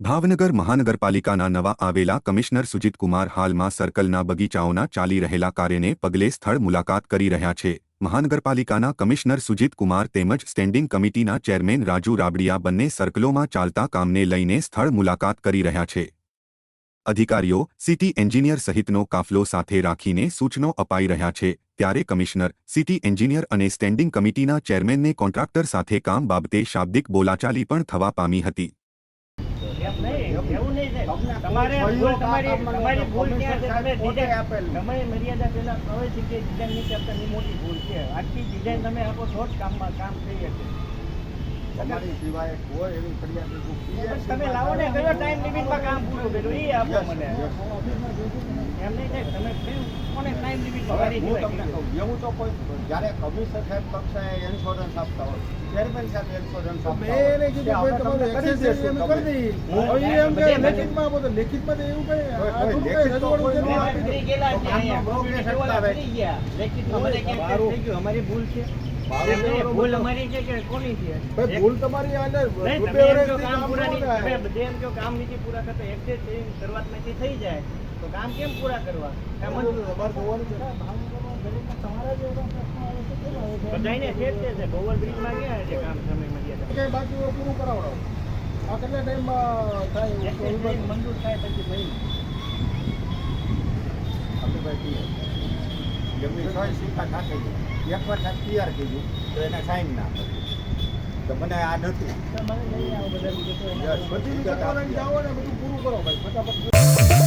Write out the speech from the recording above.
ભાવનગર મહાનગરપાલિકાના નવા આવેલા કમિશનર સુજીતકુમાર હાલમાં સર્કલના બગીચાઓના ચાલી રહેલા કાર્યને પગલે સ્થળ મુલાકાત કરી રહ્યા છે. મહાનગરપાલિકાના કમિશનર સુજીત કુમાર તેમજ સ્ટેન્ડિંગ કમિટીના ચેરમેન રાજુ રાબડિયા બંને સર્કલોમાં ચાલતા કામને લઈને સ્થળ મુલાકાત કરી રહ્યા છે. અધિકારીઓ, સિટી એન્જિનિયર સહિતનો કાફલો સાથે રાખીને સૂચનો અપાઈ રહ્યા છે. ત્યારે કમિશનર, સિટી એન્જિનિયર અને સ્ટેન્ડિંગ કમિટીના ચેરમેનને કોન્ટ્રાક્ટર સાથે કામ બાબતે શાબ્દિક બોલાચાલી પણ થવા પામી હતી. એવું નહીં થાય. તમારે ભૂલ તમારી તમારી ભૂલ ક્યાં છે? તમે ડિઝાઇન તમે મર્યાદા પહેલા હવે કે ડિઝાઇન નહીં કરતા એની મોટી ભૂલ છે. આખી ડિઝાઇન તમે આપો તો જ કામમાં કામ થઈ શકે તમારી સિવાય કોઈ એવી ફરિયાદ નથી. તમે લાવો ને કયો ટાઈમ લિમિટમાં કામ પૂરું કર્યું? એ આપો મને. એમ નહીં તમે કયું કોને ટાઈમ લિમિટમાં હું તમને કહું એવું તો કોઈ જ્યારે કમિશનર સાહેબ કક્ષાએ ઇન્સ્યોરન્સ આપતા હોય ચેરમેન સાહેબ મેં એને કીધું તમારું એમ કરી. હવે એમ કે લેખિતમાં આપો તો લેખિતમાં તો એવું કઈ. લેખિતમાં? અમારી ભૂલ છે. મારું એમ નહીં, બરોબર ભૂલ અમારી છે કે કોની છે? ભૂલ તમારી અંદર કામ કામ પૂરા નહીં- બધે એમ કહો કામ નીતિ પૂરા કરતા એક્સેસ શરૂઆતમાંથી થઈ જાય. તો કામ કેમ પૂરા કરવા? કામ છે. છે. ઓવર બ્રિજમાં ક્યાં છે કામ સમય બાકી પૂરું કરાવડાવો. આ કેટલા ટાઈમમાં થાય મંજૂર થાય પછી ભાઈ અમીભાઈ કહીએ. એમની સહી સ્વીકાર ના થઈ ગઈ. એક વાર સાહેબ તૈયાર ગયું તો એને સાઈન ના. તો મને આ નથી. બધા પૂરું કરો ભાઈ. ફટાફટ.